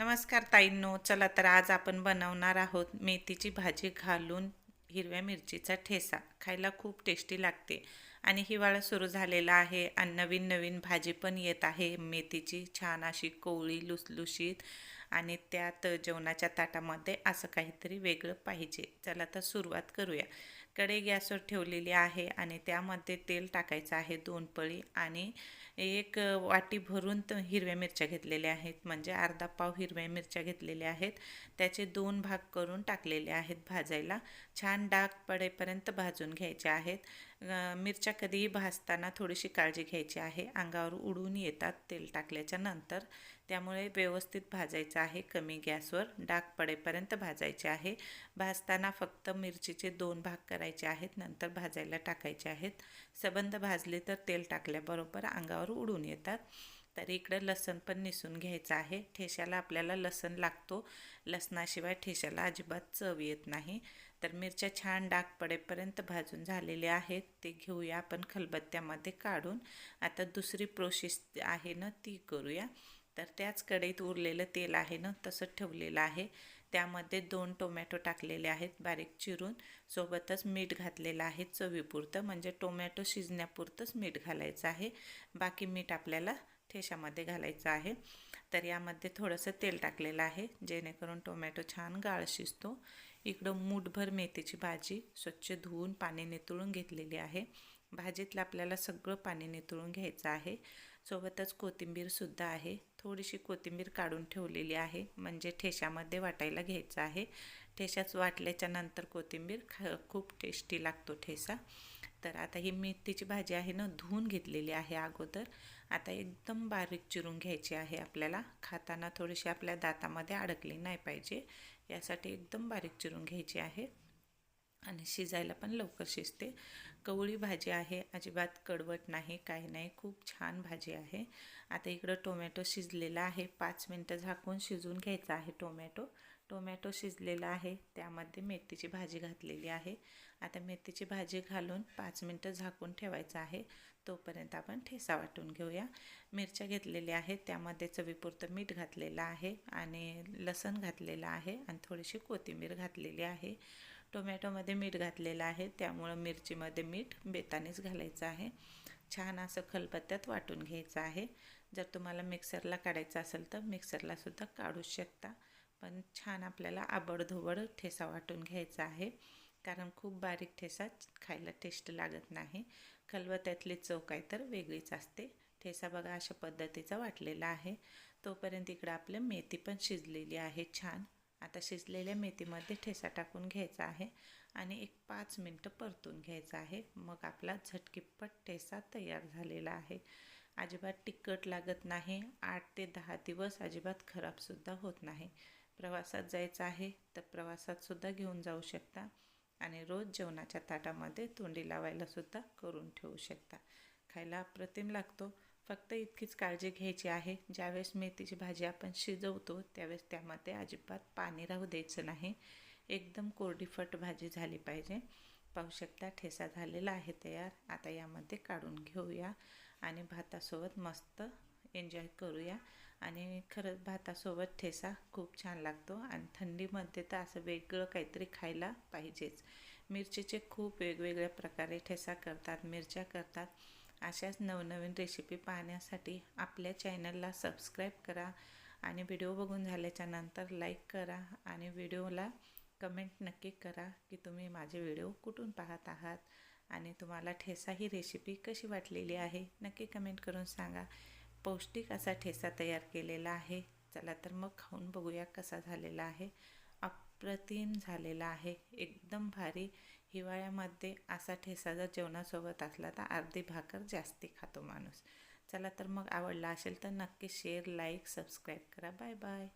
नमस्कार ताईंनो चला तर आज आपण बनवणार आहोत मेथीची भाजी घालून हिरव्या मिरचीचा ठेसा. खायला खूप टेस्टी लागते आणि हिवाळा सुरू झालेला आहे आणि नवीन नवीन भाजी पण येत आहे. मेथीची छान अशी कोवळी लुसलुशीत आणि त्यात जेवणाच्या ताटामध्ये असं काहीतरी वेगळं पाहिजे. चला तर सुरुवात करूया. कढई गॅसवर ठेवलेली आहे आणि त्यामध्ये तेल टाकायचं आहे दोन पळी आणि एक वाटी भरून हिरव्या मिरच्या घेतलेल्या आहेत. म्हणजे अर्धा पाव हिरव्या मिरच्या घेतलेल्या आहेत. त्याचे दोन भाग करून टाकलेले आहेत भाजायला. छान डाग पडेपर्यंत भाजून घ्यायचे आहेत. मिरच्या कधीही भाजताना थोडीशी काळजी घ्यायची आहे. अंगावर उडून येतात तेल टाकल्याच्या नंतर. त्यामुळे व्यवस्थित भाजायचं आहे. कमी गॅसवर डाग पडेपर्यंत भाजायचे आहे. भाजताना फक्त मिरचीचे दोन भाग करायचे आहेत नंतर भाजायला टाकायचे आहेत. सबंध भाजले तर तेल टाकल्याबरोबर अंगावर उडून येतात. तर इकडं लसण पण निसून घ्यायचं आहे. ठेशाला आपल्याला लसण लागतो. लसणाशिवाय ठेशाला अजिबात चव येत नाही. तर मिरच्या छान डाग पडेपर्यंत भाजून झालेले आहेत. ते घेऊया आपण खलबत्त्यामध्ये काढून. आता दुसरी प्रोसेस आहे ना ती करूया. तर त्याच कढईत उरलेलं तेल आहे ना तसं ठेवलेलं आहे. त्यामध्ये दोन टोमॅटो टाकलेले आहेत बारीक चिरून. सोबतच मीठ घातलेलं आहे चवीपुरतं म्हणजे टोमॅटो शिजण्यापुरतंच मीठ घालायचं आहे. बाकी मीठ आपल्याला ठेशामध्ये घालायचं आहे. तर यामध्ये थोडंसं तेल टाकलेलं आहे जेणेकरून टोमॅटो छान गाळ शिजतो. इकडं मूठभर मेथीची भाजी स्वच्छ धुवून पाणी नितळून घेतलेली आहे. भाजीतलं आपल्याला सगळं पाणी नितळून घ्यायचं आहे. सोबतच कोथिंबीरसुद्धा आहे. थोडीशी कोथिंबीर काढून ठेवलेली आहे. म्हणजे ठेशामध्ये वाटायला घ्यायचं आहे. ठेशाच वाटल्याच्या नंतर कोथिंबीर ख खूप टेस्टी लागतो ठेसा. तर आता ही मेथीची भाजी आहे ना धुवून घेतलेली आहे अगोदर. आता एकदम बारीक चिरून घ्यायची आहे आपल्याला. खाताना थोडीशी आपल्या दातामध्ये अडकली नाही पाहिजे. यासाठी एकदम बारीक चिरून घ्यायची आहे. आणि शिजायला पण लवकर शिजते. कवळी भाजी आहे अजिबात कडवट नाही काही नाही खूप छान भाजी आहे. आता इकडं टोमॅटो शिजलेला आहे. पाच मिनटं झाकून शिजून घ्यायचा आहे टोमॅटो. टोमॅटो शिजलेला आहे. त्यामध्ये मेथीची भाजी घातलेली आहे. आता मेथीची भाजी घालून पाच मिनटं झाकून ठेवायचं आहे. तोपर्यंत आपण ठेसा वाटून घेऊया. मिरच्या घेतलेल्या आहेत. त्यामध्ये चवीपुरतं मीठ घातलेलं आहे आणि लसण घातलेलं आहे आणि थोडीशी कोथिंबीर घातलेली आहे. टोमॅटोमध्ये मीठ घातलेलं आहे. त्यामुळं मिरचीमध्ये मीठ बेतानेच घालायचं आहे. छान असं खलबत्त्यात वाटून घ्यायचं आहे. जर तुम्हाला मिक्सरला काढायचं असेल तर मिक्सरलासुद्धा काढू शकता. पण छान आपल्याला आबडधोबड ठेसा वाटून घ्यायचा आहे. कारण खूप बारीक ठेसा खायला टेस्ट लागत नाही. खलबत्त्यातली चव काय तर वेगळीच असते. ठेसा बघा अशा पद्धतीचा वाटलेला आहे. तोपर्यंत इकडं आपलं मेथी पण शिजलेली आहे छान. आता शिजलेल्या मेथीमध्ये ठेसा टाकून घ्यायचा आहे आणि एक पाच मिनटं परतून घ्यायचं आहे. मग आपला झटकीपट ठेसा तयार झालेला आहे. अजिबात तिखट लागत नाही. आठ ते दहा दिवस अजिबात खराबसुद्धा होत नाही. प्रवासात जायचं आहे तर प्रवासातसुद्धा घेऊन जाऊ शकता आणि रोज जेवणाच्या ताटामध्ये तोंडी लावायलासुद्धा करून ठेवू शकता. खायला अप्रतिम लागतो. फक्त इतकीच काळजी घ्यायची आहे. ज्यावेळेस मेथीची भाजी आपण शिजवतो त्यावेळेस त्यामध्ये अजिबात पाणी राहू द्यायचं नाही. एकदम कोरडीफट भाजी झाली पाहिजे. पाहू शकता ठेसा झालेला आहे तयार. आता यामध्ये काढून घेऊया आणि भातासोबत मस्त एन्जॉय करूया. आणि खरंच भातासोबत ठेसा खूप छान लागतो आणि थंडीमध्ये तर असं वेगळं काहीतरी खायला पाहिजेच. मिरचीचे खूप वेगवेगळ्या प्रकारे ठेसा करतात मिरच्या करतात. अशाच नवनवीन रेसिपी पाहण्यासाठी आपल्या चॅनलला सबस्क्राईब करा आणि व्हिडिओ बघून झाल्याच्यानंतर लाईक करा आणि व्हिडिओला कमेंट नक्की करा की तुम्ही माझे व्हिडिओ कुठून पाहत आहात आणि तुम्हाला ठेसा ही रेसिपी कशी वाटलेली आहे नक्की कमेंट करून सांगा. पौष्टिक असा ठेसा तयार केलेला आहे. चला तर मग खाऊन बघूया कसा झालेला आहे. अप्रतिम झालेला आहे. एकदम भारी हिवाळ्यामध्ये असा ठेसा जर जेवणासोबत असला तर अर्धी भाकर जास्ती खातो माणूस. चला तर मग आवडला असेल तर नक्की शेअर लाईक सबस्क्राईब करा. Bye bye